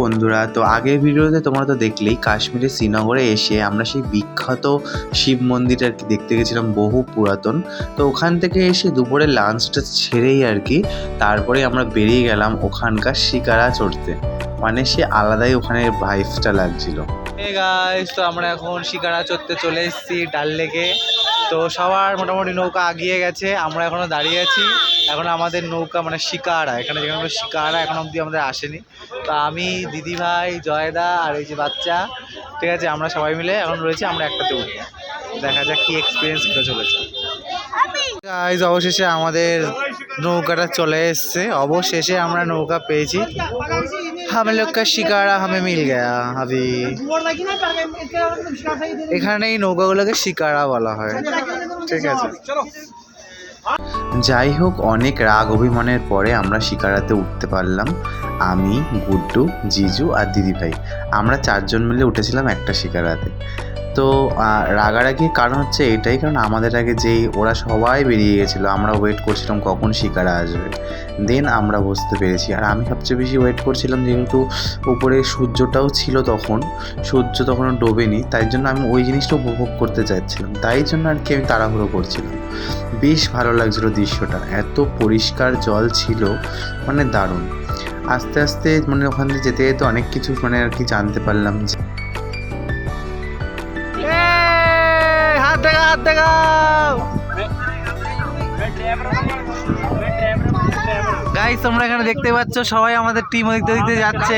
বন্ধুরা, তো আগের ভিডিওতে তোমরা তো দেখলেই কাশ্মীরের শ্রীনগরে এসে আমরা সেই বিখ্যাত শিব মন্দির আর কি দেখতে গেছিলাম, বহু পুরাতন। তো ওখান থেকে এসে দুপুরে লাঞ্চটা ছেড়েই আর কি, তারপরে আমরা বেরিয়ে গেলাম ওখানকার শিকারা চড়তে। মানে সে আলাদাই ওখানে ভাইফটা লাগছিল। গাইস তো আমরা এখন শিকারা চড়তে চলে এসেছি ডাল লেকে। তো সবার মোটামুটি নৌকা আগিয়ে গেছে, আমরা এখনও দাঁড়িয়ে আছি। এখন আমাদের নৌকা মানে শিকারা, এখানে যেখানে আমরা শিকারা এখন অবধি আমাদের আসেনি। তো আমি, দিদি ভাই, জয়দা আর এই যে বাচ্চা, ঠিক আছে, আমরা সবাই মিলে এখন রয়েছি, আমরা একটাতে উঠবো দেখা যাক কি এক্সপিরিয়েন্স হতে চলেছে। গাইজ অবশেষে আমাদের নৌকাটা চলে এসছে। অবশেষে আমরা নৌকা পেয়েছি। हम लोग का शिकारा हमें मिल गया अभी এখানে এই নৌকাগুলোকে শিকারা বলা হয় ঠিক আছে যাই হোক অনেক রাগ অভিমানের পরে আমরা শিকারাতে উঠতে পারলাম আমি গুড্ডু জিজু আর দিদিভাই আমরা চারজন মিলে উঠেছিলাম একটা শিকারাতে তো রাগারাগির কারণ হচ্ছে এটাই, কারণ আমাদের আগে যেই ওরা সবাই বেরিয়ে গেছিল, আমরা ওয়েট করছিলাম কখন শিকারা আসবে। দেন আমরা বুঝতে পেরেছি। আর আমি সবচেয়ে বেশি ওয়েট করছিলাম যেহেতু উপরে সূর্যটাও ছিল তখন, সূর্য তখনও ডোবেনি, তাই জন্য আমি ওই জিনিসটা উপভোগ করতে চাইছিলাম তাই জন্য আর কি আমি তাড়াহুড়ো করছিলাম। বেশ ভালো লাগছিল দৃশ্যটা। এত পরিষ্কার জল ছিল মানে দারুণ। আস্তে আস্তে মানে ওখান থেকে যেতে যেতে অনেক কিছু মানে আর কি জানতে পারলাম যে হাত দেখাও। গাইস তোমরা এখানে দেখতে পাচ্ছ, সবাই আমাদের টিম ওদিক দিয়ে যাচ্ছে।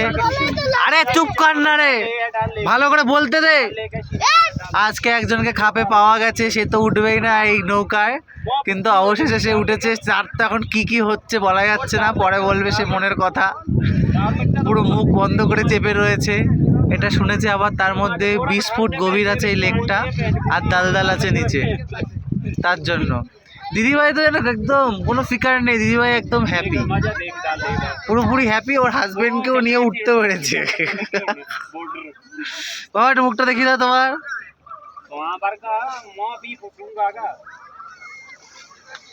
আরে, চুপ কর না রে। ভালো করে বলতে দে। আজকে একজনকে খাপে পাওয়া গেছে, সে তো উঠবেই না এই নৌকায়। কিন্তু অবশেষে সে উঠেছে, তার তো এখন কি কি হচ্ছে বলা যাচ্ছে না, পরে বলবে সে মনের কথা। পুরো মুখ বন্ধ করে চেপে রয়েছে। এটা শুনেছি আবার তার মধ্যে বিশ ফুট গভীর আছে এই লেকটা আর দালদাল আছে নিচে। তার জন্য। দিদিভাই তো যেন একদম কোনো ফিকার নেই, দিদিভাই একদম হ্যাপি পুরোপুরি হ্যাপি ওর হাজবেন্ডকেও নিয়ে উঠতে পেরেছে। বাবা, একটু মুখটা দেখি দাও তোমার।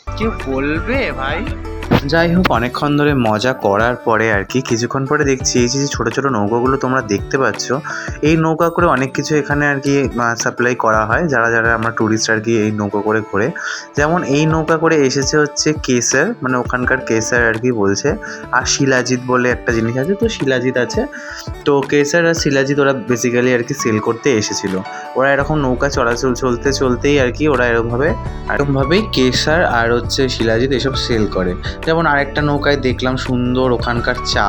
কেউ বলবে ভাই? যাই হোক, অনেকক্ষণ ধরে মজা করার পরে আর কি, কিছুক্ষণ পরে দেখছি এই যে ছোটো ছোটো নৌকাগুলো তোমরা দেখতে পাচ্ছ, এই নৌকা করে অনেক কিছু এখানে আর কি সাপ্লাই করা হয়, যারা যারা আমরা ট্যুরিস্ট আর কি এই নৌকা করে ঘোরে। যেমন এই নৌকা করে এসেছে হচ্ছে কেসার মানে ওখানকার কেসার আর কি বলছে, আর শিলাজিৎ বলে একটা জিনিস আছে, তো শিলাজিৎ আছে। তো কেসার আর শিলাজিৎ ওরা বেসিক্যালি আর কি সেল করতে এসেছিল। ওরা এরকম নৌকা চলাচল চলতে চলতেই আর কি ওরা এরকমভাবে, এরকমভাবেই কেসার আর হচ্ছে শিলাজিৎ এসব সেল করে। যেমন আরেকটা নৌকায় দেখলাম সুন্দর ওখানকার চা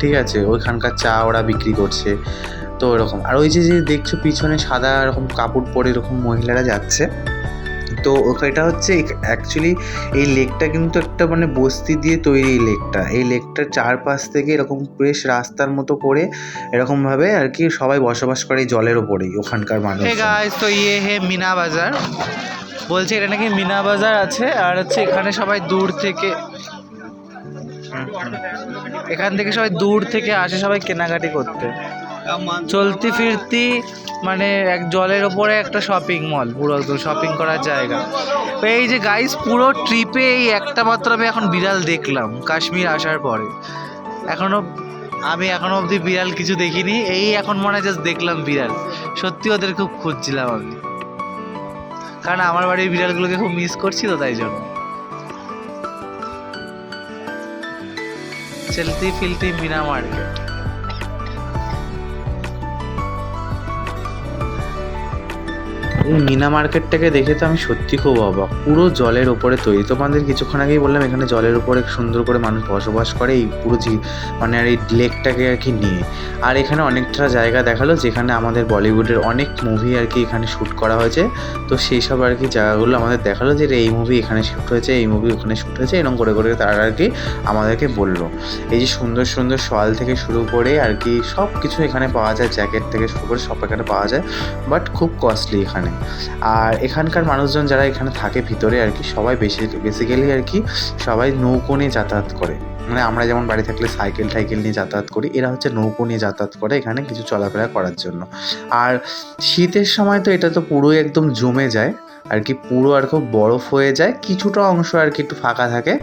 ঠিক আছে? ওইখানকার চা ওরা বিক্রি করছে। তো এরকম আর ওই যে যে দেখছ পিছনে সাদা এরকম কাপড় পরে এরকম মহিলারা যাচ্ছে তো এটা হচ্ছে অ্যাকচুয়ালি এই লেকটা কিন্তু একটা মানে বস্তি দিয়ে তৈরি এই লেকটা এই লেকটার চারপাশ থেকে এরকম বেশ রাস্তার মতো করে এরকমভাবে আর কি সবাই বসবাস করে এই জলের ওপরেই ওখানকার মানুষ তো ইয়ে হে মিনা বাজার। বলছে এটা নাকি মিনা বাজার আছে, আর হচ্ছে এখানে সবাই দূর থেকে এখান থেকে সবাই দূর থেকে আসে সবাই কেনাকাটি করতে। চলতি ফিরতি মানে এক জলের ওপরে একটা শপিং মল পুরো শপিং করার জায়গা। এই যে গাইস পুরো ট্রিপে এই একটা মাত্র আমি এখন বিড়াল দেখলাম, কাশ্মীর আসার পরে। এখনও আমি এখনও অবধি বিড়াল কিছু দেখিনি, এই এখন মনে হয় জাস্ট দেখলাম বিড়াল। সত্যি ওদের খুব খুঁজছিলাম আমি। কারণ আমার বাড়ির বিড়ালগুলোকে খুব মিস করছি তো তাই জন্য। চলতি ফিলতি মিনা মার্কেট মিনা মার্কেটটাকে দেখে তো আমি সত্যি খুব অবাক। পুরো জলের ওপরে তৈরি। তোমাদের কিছুক্ষণ আগেই বললাম, এখানে জলের উপরে সুন্দর করে মানুষ বসবাস করে এই পুরো জি মানে আর এই লেকটাকে আর কি নিয়ে। আর এখানে অনেকটা জায়গা দেখাল, যেখানে আমাদের বলিউডের অনেক মুভি আর কি এখানে শ্যুট করা হয়েছে। তো সেই সব আর কি জায়গাগুলো আমাদের দেখাল যে এই মুভি এখানে শ্যুট হয়েছে, এই মুভি ওখানে শ্যুট হয়েছে, এরকম করে করে তারা আর কি আমাদেরকে বলল। এই যে সুন্দর সুন্দর শোয়াল থেকে শুরু করে আর কি সব কিছু এখানে পাওয়া যায়, জ্যাকেট থেকে শুরু করে সব এখানে পাওয়া যায় বাট খুব কস্টলি এখানে। আর এখানকার মানুষজন যারা এখানে থাকে ভিতরে আর কি, সবাই বেশি বেসিক্যালি আর কি সবাই নৌকো নিয়ে যাতায়াত করে। মানে আমরা যেমন বাড়ি থাকলে সাইকেল টাইকেল নিয়ে যাতায়াত করি, এরা হচ্ছে নৌকো নিয়ে যাতায়াত করে এখানে কিছু চলাফেরা করার জন্য। আর শীতের সময় তো এটা তো পুরোই একদম জমে যায়, আর কি পুরো আর খুব বরফ হয়ে যায়, কিছুটা অংশ আর কি একটু ফাঁকা থাকে,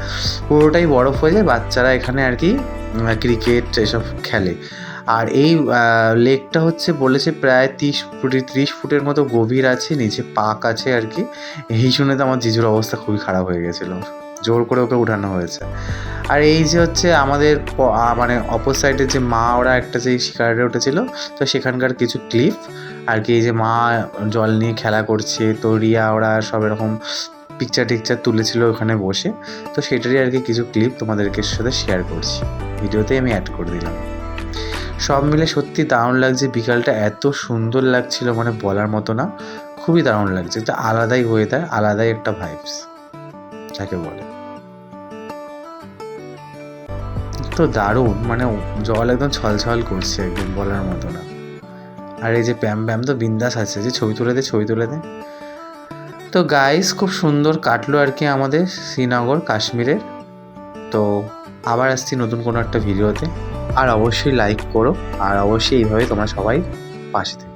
পুরোটাই বরফ হয়ে যায়, বাচ্চারা এখানে আর কি ক্রিকেট এসব খেলে। আর এই লেকটা হচ্ছে বলেছে প্রায় তিরিশ ফুট, ত্রিশ ফুটের মতো গভীর আছে, নিচে পাক আছে আর কি। এই শুনে তো আমার জিজুর অবস্থা খুবই খারাপ হয়ে গেছিল। জোর করে ওকে উঠানো হয়েছে। আর এই যে হচ্ছে আমাদের মানে অপর সাইডে যে মা, ওরা একটা যে শিকারে উঠেছিল, তো সেখানকার কিছু ক্লিপ আর কি এই যে মা জল নিয়ে খেলা করছে, তো রিয়া ওরা সব এরকম পিকচার টিকচার তুলেছিল ওখানে বসে। তো সেটারই আর কি কিছু ক্লিপ তোমাদেরকে সাথে শেয়ার করছি। ভিডিওতে আমি অ্যাড করে দিলাম। সব মিলে সত্যি দারুণ লাগছে। বিকালটা এত সুন্দর লাগছিল মানে বলার মতো না। খুবই দারুণ লাগছে। এটা আলাদাই ওয়েদার আলাদাই একটা ভাইবস যাকে বলে। তো দারুণ মানে জল একদম ছলছল করছে একদম বলার মতো না। আর এই যে প্যাম প্যাম তো বিন্দাস আছে, যে ছবি তুলে দে, ছবি তুলে দে। তো গাইস খুব সুন্দর কাটলো আর কি আমাদের শ্রীনগর, কাশ্মীরের। তো আবার আসছি নতুন কোনো একটা ভিডিওতে আর অবশ্যই লাইক করো আর অবশ্যই এইভাবে তোমরা সবাই পাশে